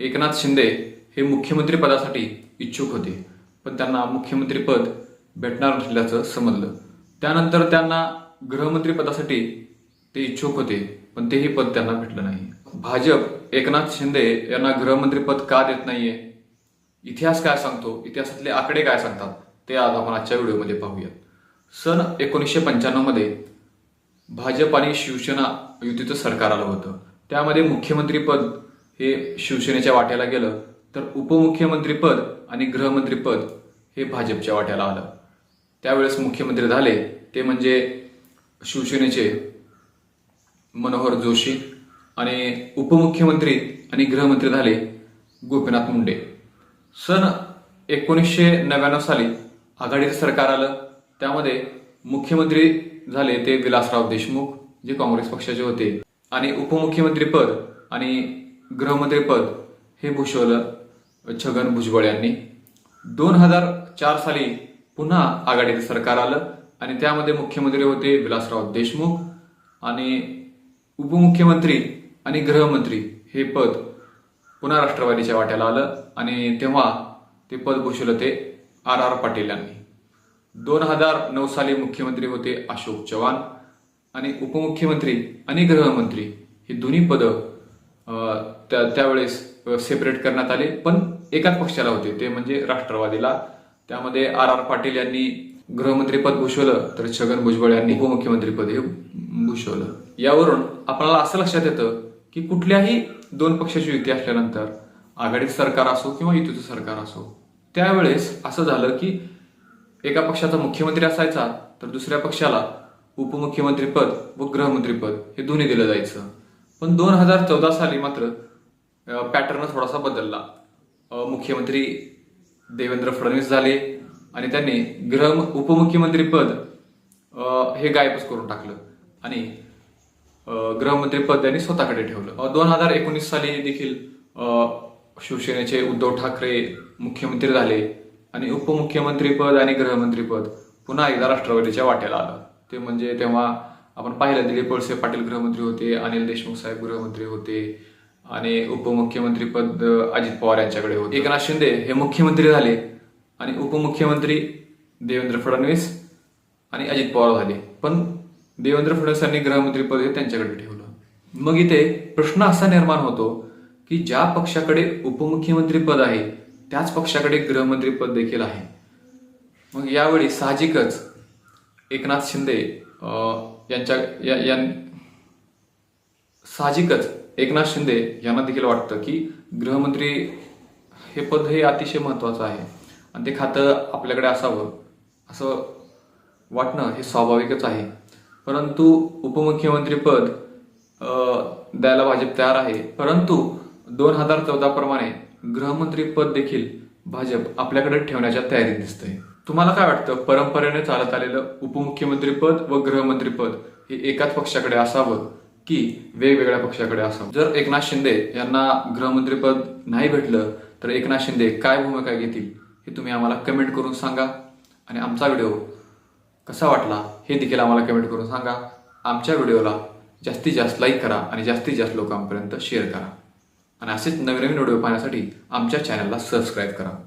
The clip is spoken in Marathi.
एकनाथ शिंदे हे मुख्यमंत्री पदासाठी इच्छुक होते. पण त्यांना मुख्यमंत्रीपद भेटणार नसल्याचं समजलं. त्यानंतर त्यांना गृहमंत्री पदासाठी ते इच्छुक होते पण तेही पद त्यांना भेटलं नाही. भाजप एकनाथ शिंदे यांना गृहमंत्रीपद का देत नाहीये? इतिहास काय सांगतो? इतिहासातले आकडे काय सांगतात? ते आज आपण आजच्या व्हिडिओमध्ये पाहूयात. सन एकोणीसशे पंच्याण्णवमध्ये भाजप आणि शिवसेना युतीचं सरकार आलं होतं. त्यामध्ये मुख्यमंत्रीपद हे शिवसेनेच्या वाट्याला गेलं तर उपमुख्यमंत्रीपद आणि गृहमंत्रीपद हे भाजपच्या वाट्याला आलं. त्यावेळेस मुख्यमंत्री झाले ते म्हणजे शिवसेनेचे मनोहर जोशी आणि उपमुख्यमंत्री आणि गृहमंत्री झाले गोपीनाथ मुंडे. सन एकोणीसशे नव्याण्णव साली आघाडीचं सरकार आलं त्यामध्ये मुख्यमंत्री झाले ते विलासराव देशमुख जे काँग्रेस पक्षाचे होते आणि उपमुख्यमंत्रीपद आणि गृहमंत्री पद हे भूषवलं छगन भुजबळ यांनी. दोन हजार चार साली पुन्हा आघाडीचं सरकार आलं आणि त्यामध्ये मुख्यमंत्री होते विलासराव देशमुख आणि उपमुख्यमंत्री आणि गृहमंत्री हे पद पुन्हा राष्ट्रवादीच्या वाट्याला आलं आणि तेव्हा ते पद भूषवलं ते आर आर पाटील यांनी. दोन हजार नऊ साली मुख्यमंत्री होते अशोक चव्हाण आणि उपमुख्यमंत्री आणि गृहमंत्री ही दोन्ही पदं त्यावेळेस सेपरेट करण्यात आले. पण एकाच पक्षाला होते. ते म्हणजे राष्ट्रवादीला. त्यामध्ये आर आर पाटील यांनी गृहमंत्रीपद भूषवलं तर छगन भुजबळ यांनी उपमुख्यमंत्रीपद हे भूषवलं. यावरून आपल्याला असं लक्षात येतं की कुठल्याही दोन पक्षाची युती असल्यानंतर आघाडीचं सरकार असो किंवा युतीचं सरकार असो त्यावेळेस असं झालं की एका पक्षाचा मुख्यमंत्री असायचा तर दुसऱ्या पक्षाला उपमुख्यमंत्रीपद व गृहमंत्रीपद हे दोन्ही दिलं जायचं. पण दोन हजार चौदा साली मात्र पॅटर्न थोडासा बदलला. मुख्यमंत्री देवेंद्र फडणवीस झाले आणि त्यांनी गृह उपमुख्यमंत्री पद हे गायबच करून टाकलं. आणि गृहमंत्रीपद गृहमंत्री पद त्यांनी स्वतःकडे ठेवलं. दोन हजार एकोणीस साली देखील शिवसेनेचे उद्धव ठाकरे मुख्यमंत्री झाले आणि उपमुख्यमंत्री पद आणि गृहमंत्री पद पुन्हा एकदा राष्ट्रवादीच्या वाट्याला आलं. ते म्हणजे तेव्हा आपण पाहिलं दिलीप वळसे पाटील गृहमंत्री होते अनिल देशमुख साहेब गृहमंत्री होते आणि उपमुख्यमंत्री पद अजित पवार यांच्याकडे होते. एकनाथ शिंदे हे मुख्यमंत्री झाले आणि उपमुख्यमंत्री देवेंद्र फडणवीस आणि अजित पवार झाले. पण देवेंद्र फडणवीस यांनी गृहमंत्री पद हे त्यांच्याकडे ठेवलं. मग इथे प्रश्न असा निर्माण होतो की ज्या पक्षाकडे उपमुख्यमंत्री पद आहे त्याच पक्षाकडे गृहमंत्री पद देखील आहे. मग यावेळी साहजिकच एकनाथ शिंदे यांच्या या- यां- साहजिकच एकनाथ शिंदे यांना देखील वाटतं की गृहमंत्री हे पद हे अतिशय महत्वाचं आहे. आणि ते खातं आपल्याकडे असावं असं वाटणं हे स्वाभाविकच आहे. परंतु उपमुख्यमंत्री पद द्यायला भाजप तयार आहे. परंतु दोन हजार चौदा प्रमाणे गृहमंत्री पद देखील भाजप आपल्याकडे ठेवण्याच्या तयारीत दिसतंय. तुम्हाला काय वाटतं? परंपरेने चालत आलेलं उपमुख्यमंत्रीपद व गृहमंत्रीपद हे एकाच पक्षाकडे असावं की वेगवेगळ्या पक्षाकडे असावं? जर एकनाथ शिंदे यांना गृहमंत्रीपद नाही भेटलं तर एकनाथ शिंदे काय भूमिका घेतील हे तुम्ही आम्हाला कमेंट करून सांगा. आणि आमचा व्हिडिओ कसा वाटला हे देखील आम्हाला कमेंट करून सांगा. आमच्या व्हिडिओला जास्तीत जास्त लाईक करा आणि जास्तीत जास्त लोकांपर्यंत शेअर करा. आणि असेच नवीन नवीन व्हिडिओ पाहण्यासाठी आमच्या चॅनलला सबस्क्राईब करा.